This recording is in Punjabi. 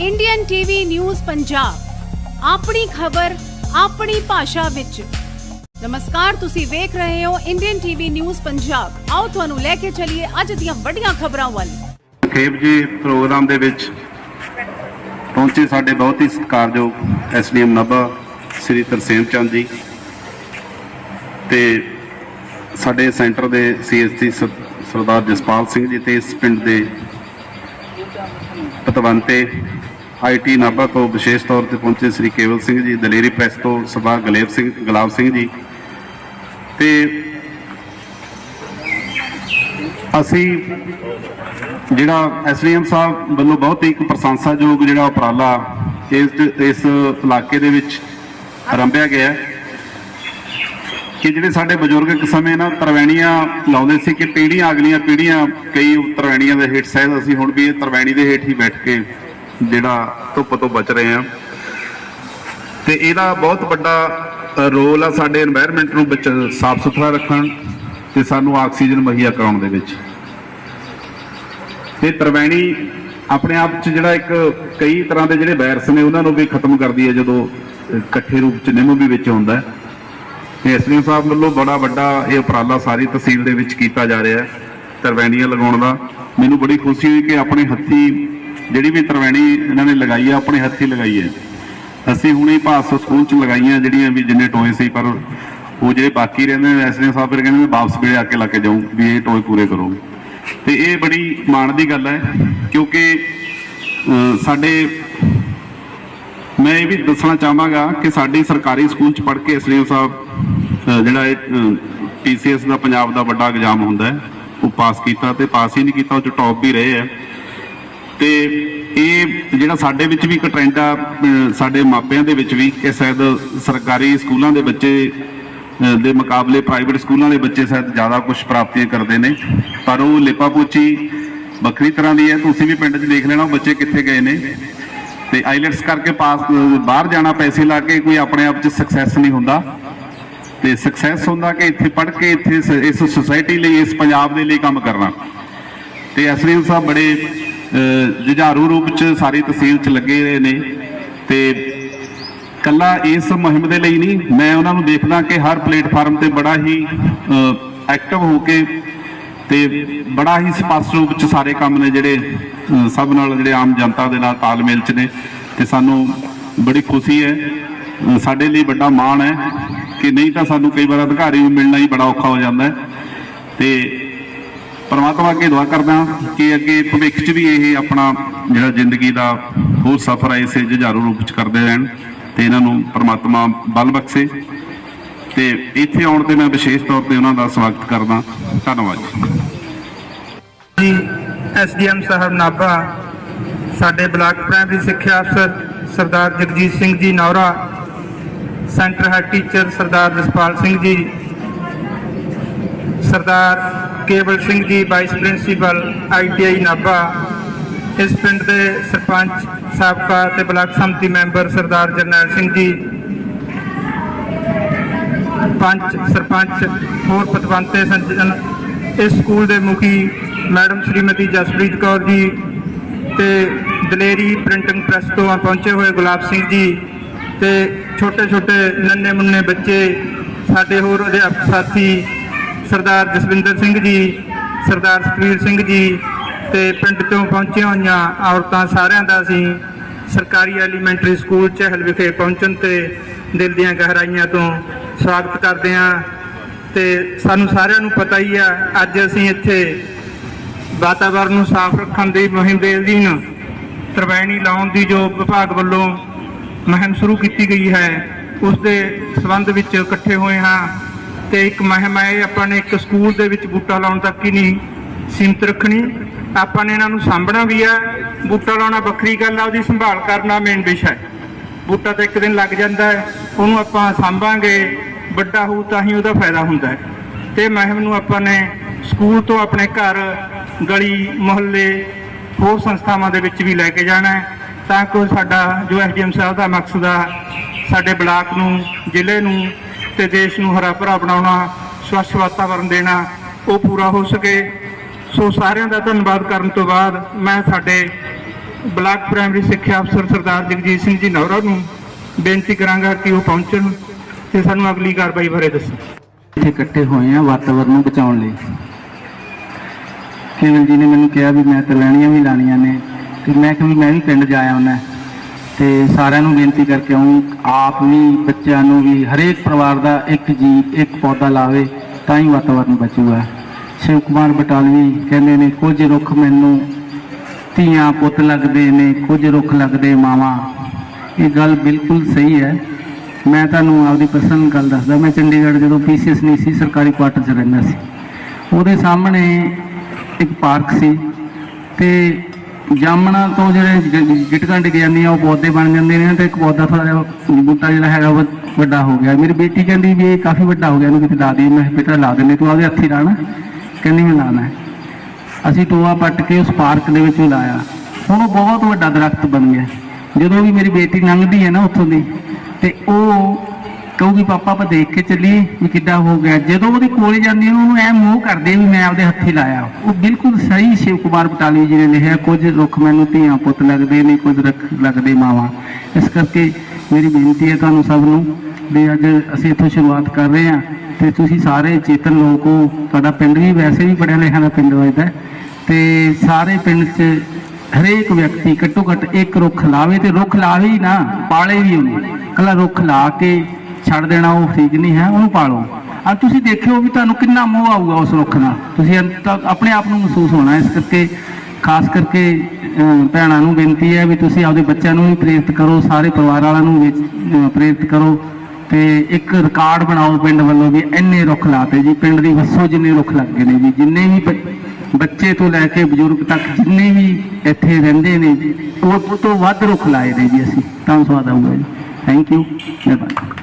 ਇੰਡੀਅਨ ਟੀਵੀ ਨਿਊਜ਼ ਪੰਜਾਬ ਆਪਣੀ ਖਬਰ, ਆਪਣੀ ਭਾਸ਼ਾ ਵਿੱਚ। ਨਮਸਕਾਰ, ਤੁਸੀਂ ਵੇਖ ਰਹੇ ਹੋ ਇੰਡੀਅਨ ਟੀਵੀ ਨਿਊਜ਼ ਪੰਜਾਬ ਆਓ ਤੁਹਾਨੂੰ ਲੈ ਕੇ ਚੱਲੀਏ ਅੱਜ ਦੀਆਂ ਵੱਡੀਆਂ ਖਬਰਾਂ ਵੱਲ। ਖੇਪ ਜੀ, ਪ੍ਰੋਗਰਾਮ ਦੇ ਵਿੱਚ ਪਹੁੰਚੇ ਸਾਡੇ ਬਹੁਤ ਹੀ ਸਤਿਕਾਰਯੋਗ ਐਸਡੀਐਮ ਨਾਭਾ, ਸ੍ਰੀ ਤਰਸੇਮ ਚੰਦ ਜੀ ਤੇ ਸਾਡੇ ਸੈਂਟਰ ਦੇ ਸੀਐਸਟੀ ਸਰਦਾਰ ਜਸਪਾਲ ਸਿੰਘ ਜੀ ਤੇ ਇਸ ਪਿੰਡ ਦੇ ਪਤਵੰਤੇ ਆਈਟੀ ਨਾਭਾ ਤੋਂ ਵਿਸ਼ੇਸ਼ ਤੌਰ ਤੇ ਪਹੁੰਚੇ ਸ੍ਰੀ ਕੇਵਲ ਸਿੰਘ ਜੀ, ਦਲੇਰੀ ਪ੍ਰੈਸ ਤੋਂ ਸਰਦਾਰ ਗਲੇਬ ਸਿੰਘ, ਗੁਲਾਬ ਸਿੰਘ ਜੀ। ਤੇ ਅਸੀਂ ਜਿਹੜਾ ਐਸਡੀਐਮ ਸਾਹਿਬ ਵੱਲੋਂ ਬਹੁਤ ਹੀ ਇੱਕ ਪ੍ਰਸ਼ੰਸਾਯੋਗ ਜਿਹੜਾ ਉਪਰਾਲਾ ਇਸ ਇਸ ਇਲਾਕੇ ਦੇ ਵਿੱਚ ਆਰੰਭਿਆ ਗਿਆ ਹੈ। ਕਿ ਜਿਹੜੇ ਸਾਡੇ ਬਜ਼ੁਰਗ ਇੱਕ ਸਮੇਂ ਨਾ ਤਰਵੈਣੀਆਂ ਲਾਉਂਦੇ ਸੀ ਕਿ ਪੀੜੀਆਂ ਅਗਲੀਆਂ ਪੀੜੀਆਂ ਕਈ ਤਰਵੈਣੀਆਂ ਦੇ ਹੇਠ ਸਹਿਦ ਅਸੀਂ ਹੁਣ ਵੀ ਇਹ ਤਰਵੈਣੀ ਦੇ ਹੇਠ ਹੀ ਬੈਠ ਕੇ ਜਿਹੜਾ ਧੁੱਪ ਤੋਂ ਬਚ ਰਹੇ ਆ ਤੇ ਇਹਦਾ ਬਹੁਤ ਵੱਡਾ ਰੋਲ ਆ ਸਾਡੇ এনवायरमेंट ਨੂੰ ਵਿੱਚ ਸਾਫ਼ ਸੁਥਰਾ ਰੱਖਣ ਤੇ ਸਾਨੂੰ ਆਕਸੀਜਨ ਮੁਹੱਈਆ ਕਰਾਉਣ ਦੇ ਵਿੱਚ। ਤੇ ਤਰਵੈਣੀ ਆਪਣੇ ਆਪ 'ਚ ਜਿਹੜਾ ਇੱਕ ਕਈ ਤਰ੍ਹਾਂ ਦੇ ਜਿਹੜੇ ਵਾਇਰਸ ਨੇ, ਉਹਨਾਂ ਨੂੰ ਵੀ ਖਤਮ ਕਰਦੀ ਹੈ ਜਦੋਂ ਇਕੱਠੇ ਰੂਪ 'ਚ ਨਿੰਮ ਵੀ ਵਿੱਚ ਹੁੰਦਾ ਹੈ। ਐਸਡੀਐਮ ਸਾਹਿਬ ਵੱਲੋਂ ਬੜਾ ਵੱਡਾ ਇਹ ਉਪਰਾਲਾ ਸਾਰੀ ਤਹਿਸੀਲ ਦੇ ਵਿੱਚ ਕੀਤਾ ਜਾ ਰਿਹਾ ਹੈ, ਤਰਵੈਣੀਆਂ ਲਗਾਉਣ ਦਾ। ਮੈਨੂੰ ਬੜੀ ਖੁਸ਼ੀ ਹੋਈ ਕਿ ਆਪਣੇ ਹੱਥੀ ਜਿਹੜੀ ਵੀ ਤਰਵੈਣੀ ਇਹਨਾਂ ਨੇ ਲਗਾਈ ਹੈ ਆਪਣੇ ਹੱਥੀ ਲਗਾਈ ਹੈ। ਅਸੀਂ ਹੁਣੇ ਭਾਸ ਸਕੂਲ ਚ ਲਗਾਈਆਂ ਜਿਹੜੀਆਂ ਵੀ ਜਿੰਨੇ ਟੋਏ ਸੀ, ਪਰ ਉਹ ਜਿਹੜੇ ਬਾਕੀ ਰਹਿੰਦੇ ਨੇ ਐਸਡੀਐਮ ਸਾਹਿਬ ਫਿਰ ਕਹਿੰਦੇ ਮੈਂ ਵਾਪਸ ਵੇਲੇ ਆ ਕੇ ਲਾ ਕੇ ਜਾਊਂ ਵੀ ਇਹ ਟੋਏ ਪੂਰੇ ਕਰੋ। ਤੇ ਇਹ ਬੜੀ ਮਾਣ ਦੀ ਗੱਲ ਹੈ, ਕਿਉਂਕਿ ਸਾਡੇ ਮੈਂ ਇਹ ਵੀ ਦੱਸਣਾ ਚਾਹਾਂਗਾ ਕਿ ਸਾਡੀ ਸਰਕਾਰੀ ਸਕੂਲ ਚ ਪੜ੍ਹ ਕੇ ਐਸਡੀਐਮ ਸਾਹਿਬ ਜਿਹੜਾ ਇਹ ਪੀਸੀਐਸ ਦਾ ਪੰਜਾਬ ਦਾ ਵੱਡਾ ਐਗਜ਼ਾਮ ਹੁੰਦਾ ਹੈ, ਉਹ ਪਾਸ ਕੀਤਾ ਤੇ ਪਾਸ ਹੀ ਨਹੀਂ ਕੀਤਾ, ਉਹ ਚ ਟੌਪ ਵੀ ਰਹੇ ਹੈ। ਤੇ ਇਹ ਜਿਹੜਾ ਸਾਡੇ ਵਿੱਚ ਵੀ ਇੱਕ ਟ੍ਰੈਂਡ ਆ ਸਾਡੇ ਮਾਪਿਆਂ ਦੇ ਵਿੱਚ ਵੀ ਕਿ ਸ਼ਾਇਦ ਸਰਕਾਰੀ ਸਕੂਲਾਂ ਦੇ ਬੱਚੇ ਦੇ ਮੁਕਾਬਲੇ ਪ੍ਰਾਈਵੇਟ ਸਕੂਲਾਂ ਦੇ ਬੱਚੇ ਸ਼ਾਇਦ ਜ਼ਿਆਦਾ ਕੁਝ ਪ੍ਰਾਪਤੀਆਂ ਕਰਦੇ ਨੇ, ਪਰ ਉਹ ਲਿਪਾਪੋਚੀ ਵੱਖਰੀ ਤਰ੍ਹਾਂ ਦੀ ਹੈ। ਤੁਸੀਂ ਵੀ ਪਿੰਡ 'ਚ ਦੇਖ ਲੈਣਾ ਬੱਚੇ ਕਿੱਥੇ ਗਏ ਨੇ। ਤੇ ਆਈਲੈਟਸ ਕਰਕੇ ਪਾਸ ਬਾਹਰ ਜਾਣਾ, ਪੈਸੇ ਲਾ ਕੇ ਕੋਈ ਆਪਣੇ ਆਪ 'ਚ ਸਕਸੈਸ ਨਹੀਂ ਹੁੰਦਾ। ਤੇ ਸਕਸੈਸ ਹੁੰਦਾ ਕਿ ਇੱਥੇ ਪੜ੍ਹ ਕੇ ਇੱਥੇ ਇਸ ਸੁਸਾਇਟੀ ਲਈ, ਇਸ ਪੰਜਾਬ ਦੇ ਲਈ ਕੰਮ ਕਰਨਾ। ਤੇ ਐਸਡੀਐਮ ਸਾਹਿਬ ਬੜੇ ਜੁਝਾਰੂ ਰੂਪ ਚ ਸਾਰੀ ਤਹਿਸੀਲ ਚ ਲੱਗੇ ਰਹੇ ਨੇ। ਤੇ ਕੱਲਾ ਇਸ ਮੁਹਿੰਮ ਦੇ ਲਈ ਨਹੀਂ, ਮੈਂ ਉਹਨਾਂ ਨੂੰ ਦੇਖਦਾ ਕਿ ਹਰ ਪਲੇਟਫਾਰਮ ਤੇ ਬੜਾ ਹੀ ਐਕਟਿਵ ਹੋ ਕੇ ਤੇ ਬੜਾ ਹੀ ਸਪਸ਼ਟ ਰੂਪ ਚ ਸਾਰੇ ਕੰਮ ਨੇ ਜਿਹੜੇ ਸਭ ਨਾਲ ਜਿਹੜੇ ਆਮ ਜਨਤਾ ਦੇ ਨਾਲ ਤਾਲਮੇਲ ਚ ਨੇ ਤੇ ਸਾਨੂੰ ਬੜੀ ਖੁਸ਼ੀ ਹੈ। ਸਾਡੇ ਲਈ ਵੱਡਾ ਮਾਣ ਹੈ ਕਿ ਨਹੀਂ ਤਾਂ ਸਾਨੂੰ ਕਈ ਵਾਰ ਅਧਿਕਾਰੀ ਨੂੰ ਮਿਲਣਾ ਹੀ ਬੜਾ ਔਖਾ ਹੋ ਜਾਂਦਾ ਹੈ। ਤੇ ਪਰਮਾਤਮਾ ਅੱਗੇ ਦੁਆ ਕਰਦਾ ਕਿ ਅੱਗੇ ਭਵਿੱਖ 'ਚ ਵੀ ਇਹ ਆਪਣਾ ਜਿਹੜਾ ਜ਼ਿੰਦਗੀ ਦਾ ਹੋਰ ਸਫ਼ਰ ਹੈ ਇਸੇ ਜੁਝਾਰੂ ਰੂਪ 'ਚ ਕਰਦੇ ਰਹਿਣ ਤੇ ਇਹਨਾਂ ਨੂੰ ਪਰਮਾਤਮਾ ਬਲ ਬਖਸ਼ੇ। ਤੇ ਇੱਥੇ ਆਉਣ ਤੇ ਮੈਂ ਵਿਸ਼ੇਸ਼ ਤੌਰ ਤੇ ਉਹਨਾਂ ਦਾ ਸਵਾਗਤ ਕਰਦਾ। ਧੰਨਵਾਦ ਜੀ। ਜੀ, ਐਸਡੀਐਮ ਸਾਹਿਬ ਨਾਭਾ, ਸਾਡੇ ਬਲਾਕ ਪ੍ਰਾਇਮਰੀ ਸਿੱਖਿਆ ਅਫਸਰ ਸਰਦਾਰ Jagjit Singh ji Naura, centre head teacher ਸਰਦਾਰ ਜਸਪਾਲ ਸਿੰਘ ਜੀ, ਸਰਦਾਰ ਕੇਵਲ Singh ji, vice principal ITI Nabha, ਇਸ ਪਿੰਡ ਦੇ ਸਰਪੰਚ, ਸਾਬਕਾ ਤੇ ਬਲਾਕ ਸੰਮਤੀ ਮੈਂਬਰ ਸਰਦਾਰ ਜਰਨੈਲ ਸਿੰਘ ਜੀ ਪੰਚ ਸਰਪੰਚ ਹੋਰ ਪਤਵੰਤੇ ਸੰਜਨ ਇਸ ਸਕੂਲ ਦੇ ਮੁਖੀ ਮੈਡਮ ਸ਼੍ਰੀਮਤੀ ਜਸਪ੍ਰੀਤ ਕੌਰ ਜੀ ਤੇ ਦਲੇਰੀ ਪ੍ਰਿੰਟਿੰਗ ਪ੍ਰੈਸ ਤੋਂ ਪਹੁੰਚੇ ਹੋਏ ਗੁਲਾਬ ਸਿੰਘ ਜੀ ਤੇ ਛੋਟੇ ਛੋਟੇ ਨੰਨੇ ਮੁੰਨੇ ਬੱਚੇ, ਸਾਡੇ ਹੋਰ ਅਧਿਆਪਕ ਸਾਥੀ ਸਰਦਾਰ ਜਸਵਿੰਦਰ ਸਿੰਘ ਜੀ, ਸਰਦਾਰ ਸੁਖਵੀਰ ਸਿੰਘ ਜੀ ਤੇ ਪਿੰਡ ਤੋਂ ਪਹੁੰਚੀਆਂ ਹੋਈਆਂ ਔਰਤਾਂ ਸਾਰਿਆਂ ਦਾ ਅਸੀਂ ਸਰਕਾਰੀ ਐਲੀਮੈਂਟਰੀ ਸਕੂਲ ਚਹਿਲ ਵਿਖੇ ਪਹੁੰਚਣ ਤੇ ਦਿਲ ਦੀਆਂ ਗਹਿਰਾਈਆਂ ਤੋਂ ਸਵਾਗਤ ਕਰਦੇ ਹਾਂ ਤੇ ਸਾਨੂੰ ਸਾਰਿਆਂ ਨੂੰ ਪਤਾ ਹੀ ਆ, ਅੱਜ ਅਸੀਂ ਇੱਥੇ ਵਾਤਾਵਰਣ ਨੂੰ ਸਾਫ਼ ਰੱਖਣ ਦੀ ਮੁਹਿੰਮ ਦੇ ਅਧੀਨ ਤਰਵੈਣੀ ਲਾਉਣ ਦੀ ਜੋ ਵਿਭਾਗ ਵੱਲੋਂ ਮੁਹਿੰਮ ਸ਼ੁਰੂ ਕੀਤੀ ਗਈ ਹੈ, ਉਸ ਦੇ ਸਬੰਧ ਵਿੱਚ ਇਕੱਠੇ ਹੋਏ ਹਾਂ ਤੇ ਇੱਕ ਮੁਹਿੰਮ ਹੈ, ਆਪਾਂ ਨੇ ਇੱਕ ਸਕੂਲ ਦੇ ਵਿੱਚ ਬੂਟਾ ਲਾਉਣ ਤੱਕ ਹੀ ਨਹੀਂ ਸੀਮਤ ਰੱਖਣੀ, ਆਪਾਂ ਨੇ ਇਹਨਾਂ ਨੂੰ ਸਾਂਭਣਾ ਵੀ ਆ ਬੂਟਾ ਲਾਉਣਾ ਵੱਖਰੀ ਗੱਲ ਆ, ਉਹਦੀ ਸੰਭਾਲ ਕਰਨਾ ਮੇਨ ਵਿਸ਼ਾ ਹੈ। ਬੂਟਾ ਤਾਂ ਇੱਕ ਦਿਨ ਲੱਗ ਜਾਂਦਾ ਹੈ, ਉਹਨੂੰ ਆਪਾਂ ਸਾਂਭਾਂਗੇ, ਵੱਡਾ ਹੋਊ ਤਾਂ ਹੀ ਉਹਦਾ ਫਾਇਦਾ ਹੁੰਦਾ ਹੈ। ਤੇ ਮੁਹਿੰਮ ਨੂੰ ਆਪਾਂ ਨੇ ਸਕੂਲ ਤੋਂ ਆਪਣੇ ਘਰ, ਗਲੀ, ਮੁਹੱਲੇ, ਹੋਰ ਸੰਸਥਾਵਾਂ ਦੇ ਵਿੱਚ ਵੀ ਲੈ ਕੇ ਜਾਣਾ ਹੈ। ਤਾਂ ਕਿ ਸਾਡਾ, ਜੋ ਐਸਡੀਐਮ ਸਾਹਿਬ ਦਾ ਮਕਸਦ ਆ, ਸਾਡੇ ਬਲਾਕ ਨੂੰ, ਜ਼ਿਲ੍ਹੇ ਨੂੰ ਤੇ ਦੇਸ਼ ਨੂੰ ਹਰਾ ਭਰਾ ਬਣਾਉਣਾ, ਸਵੱਛ ਵਾਤਾਵਰਣ ਦੇਣਾ, ਉਹ ਪੂਰਾ ਹੋ ਸਕੇ। ਸੋ ਸਾਰਿਆਂ ਦਾ ਧੰਨਵਾਦ ਕਰਨ ਤੋਂ ਬਾਅਦ ਮੈਂ ਸਾਡੇ ਬਲਾਕ ਪ੍ਰਾਇਮਰੀ ਸਿੱਖਿਆ ਅਫਸਰ ਸਰਦਾਰ ਜਗਜੀਤ ਸਿੰਘ ਜੀ ਨੌਰਾ ਨੂੰ ਬੇਨਤੀ ਕਰਾਂਗਾ ਕਿ ਉਹ ਪਹੁੰਚਣ ਤੇ ਸਾਨੂੰ ਅਗਲੀ ਕਾਰਵਾਈ ਬਾਰੇ ਦੱਸਣ। ਇੱਥੇ ਇਕੱਠੇ ਹੋਏ ਆ ਵਾਤਾਵਰਨ ਨੂੰ ਬਚਾਉਣ ਲਈ। ਕੇਵਲ ਜੀ ਨੇ ਮੈਨੂੰ ਕਿਹਾ ਵੀ ਮੈਂ ਤਰਵੈਣੀਆਂ ਵੀ ਲਾਣੀਆਂ ਨੇ ਤੇ ਮੈਂ ਕਿਹਾ ਵੀ ਮੈਂ ਵੀ ਪਿੰਡ ਜਾਇਆ ਆਉਣਾ ਤੇ ਸਾਰਿਆਂ ਨੂੰ ਬੇਨਤੀ ਕਰਕੇ ਆਉਂ ਆਪ ਵੀ, ਬੱਚਿਆਂ ਨੂੰ ਵੀ, ਹਰੇਕ ਪਰਿਵਾਰ ਦਾ ਇੱਕ ਜੀ, ਇੱਕ ਪੌਦਾ ਲਾਵੇ, ਤਾਂ ਹੀ ਵਾਤਾਵਰਨ ਬਚੂਗਾ। ਸ਼ਿਵ ਕੁਮਾਰ ਬਟਾਲਵੀ ਕਹਿੰਦੇ ਨੇ, ਕੁਝ ਰੁੱਖ ਮੈਨੂੰ ਧੀਆਂ ਪੁੱਤ ਲੱਗਦੇ ਨੇ ਕੁਝ ਰੁੱਖ ਲੱਗਦੇ ਮਾਵਾਂ। ਇਹ ਗੱਲ ਬਿਲਕੁਲ ਸਹੀ ਹੈ। ਮੈਂ ਤੁਹਾਨੂੰ ਆਪਦੀ ਪਰਸਨਲ ਗੱਲ ਦੱਸਦਾ। ਮੈਂ ਚੰਡੀਗੜ੍ਹ ਜਦੋਂ ਪੀਸੀਐਸ ਨਹੀਂ ਸੀ ਸਰਕਾਰੀ ਕੁਆਟਰ 'ਚ ਰਹਿੰਦਾ ਸੀ। ਉਹਦੇ ਸਾਹਮਣੇ ਇੱਕ ਪਾਰਕ ਸੀ ਤੇ ਜਾਮਣਾ ਤੋਂ ਜਿਹੜੇ ਗ- ਗਿਟਕਾਂ ਡਿੱਗ ਜਾਂਦੀਆਂ ਉਹ ਪੌਦੇ ਬਣ ਜਾਂਦੇ ਨੇ ਤੇ ਇੱਕ ਪੌਦਾ ਥੋੜਾ ਜਿਹਾ ਬੂਟਾ ਜਿਹੜਾ ਹੈਗਾ ਉਹ ਵੱਡਾ ਹੋ ਗਿਆ। ਮੇਰੀ ਬੇਟੀ ਕਹਿੰਦੀ ਵੀ ਇਹ ਕਾਫੀ ਵੱਡਾ ਹੋ ਗਿਆ। ਇਹਨੂੰ ਕਿਤੇ ਲਾ ਦੇ ਮੈਂ ਕਿਹਾ, ਬੇਟਾ ਲਾ ਦਿੰਦੇ। ਤੂੰ ਆਪਦੇ ਹੱਥੀ ਲਾਣਾ ਕਹਿੰਦੀ ਮੈਂ ਲਾਣਾ ਅਸੀਂ ਟੋਆ ਪੱਟ ਕੇ ਉਸ ਪਾਰਕ ਦੇ ਵਿੱਚ ਲਾਇਆ। ਹੁਣ ਉਹ ਬਹੁਤ ਵੱਡਾ ਦਰਖਤ ਬਣ ਗਿਆ। ਜਦੋਂ ਵੀ ਮੇਰੀ ਬੇਟੀ ਲੰਘਦੀ ਹੈ ਨਾ ਉੱਥੋਂ ਦੀ, ਤੇ ਉਹ ਕਹੂਗੀ, ਪਾਪਾ, ਆਪਾਂ ਦੇਖ ਕੇ ਚੱਲੀਏ ਵੀ ਕਿੱਡਾ ਹੋ ਗਿਆ। ਜਦੋਂ ਉਹਦੇ ਕੋਲੇ ਜਾਂਦੇ ਹੈ ਉਹਨੂੰ ਐ ਮੂੰਹ ਕਰਦੇ ਵੀ ਮੈਂ ਆਪਦੇ ਹੱਥੀ ਲਾਇਆ। ਉਹ ਬਿਲਕੁਲ ਸਹੀ ਸ਼ਿਵ ਕੁਮਾਰ ਬਟਾਲੀ ਜੀ ਨੇ ਲਿਖਿਆ, ਕੁਝ ਰੁੱਖ ਮੈਨੂੰ ਧੀਆਂ ਪੁੱਤ ਲੱਗਦੇ ਨੇ, ਕੁਝ ਰੁੱਖ ਲੱਗਦੇ ਮਾਵਾਂ। ਇਸ ਕਰਕੇ ਮੇਰੀ ਬੇਨਤੀ ਹੈ ਤੁਹਾਨੂੰ ਸਭ ਨੂੰ ਵੀ ਅੱਜ ਅਸੀਂ ਇੱਥੋਂ ਸ਼ੁਰੂਆਤ ਕਰ ਰਹੇ ਹਾਂ। ਤੇ ਤੁਸੀਂ ਸਾਰੇ ਚੇਤਨ ਲੋਕ ਹੋ। ਤੁਹਾਡਾ ਪਿੰਡ ਵੀ ਵੈਸੇ ਵੀ ਪੜਿਆ ਲਿਖਿਆ ਦਾ ਪਿੰਡ ਵੱਜਦਾ ਤੇ ਸਾਰੇ ਪਿੰਡ 'ਚ ਹਰੇਕ ਵਿਅਕਤੀ ਘੱਟੋ ਘੱਟ ਇੱਕ ਰੁੱਖ ਲਾਵੇ ਤੇ ਰੁੱਖ ਲਾਵੇ ਹੀ ਨਾ, ਪਾਲੇ ਵੀ ਉਹਨੂੰ। ਕੱਲਾ ਰੁੱਖ ਲਾ ਕੇ ਛੱਡ ਦੇਣਾ ਉਹ ਠੀਕ ਨਹੀਂ ਹੈ, ਉਹਨੂੰ ਪਾਲੋ। ਆ ਤੁਸੀਂ ਦੇਖਿਓ ਵੀ ਤੁਹਾਨੂੰ ਕਿੰਨਾ ਮੋਹ ਆਊਗਾ ਉਸ ਰੁੱਖ ਨਾਲ। ਤੁਸੀਂ ਅੰਤ ਆਪਣੇ ਆਪ ਨੂੰ ਮਹਿਸੂਸ ਹੋਣਾ ਇਸ ਕਰਕੇ ਖਾਸ ਕਰਕੇ ਭੈਣਾਂ ਨੂੰ ਬੇਨਤੀ ਹੈ ਵੀ ਤੁਸੀਂ ਆਪਦੇ ਬੱਚਿਆਂ ਨੂੰ ਵੀ ਪ੍ਰੇਰਿਤ ਕਰੋ, ਸਾਰੇ ਪਰਿਵਾਰ ਵਾਲਿਆਂ ਨੂੰ ਵੀ ਪ੍ਰੇਰਿਤ ਕਰੋ। ਤੇ ਇੱਕ ਰਿਕਾਰਡ ਬਣਾਓ ਪਿੰਡ ਵੱਲੋਂ ਵੀ ਇੰਨੇ ਰੁੱਖ ਲਾਤੇ ਜੀ। ਪਿੰਡ ਦੀ ਵਸੋਂ ਜਿੰਨੇ ਰੁੱਖ ਲੱਗ ਗਏ ਨੇ ਜੀ। ਜਿੰਨੇ ਵੀ ਬੱਚੇ ਤੋਂ ਲੈ ਕੇ ਬਜ਼ੁਰਗ ਤੱਕ ਜਿੰਨੇ ਵੀ ਇੱਥੇ ਰਹਿੰਦੇ ਨੇ ਜੀ ਉਹ ਤੋਂ ਵੱਧ ਰੁੱਖ ਲਾਏ ਨੇ ਜੀ ਅਸੀਂ। ਤਾਂ ਸਵਾਦ ਆਊਗਾ ਜੀ। ਥੈਂਕ ਯੂ ਮਿਹਰਬਾਨੀ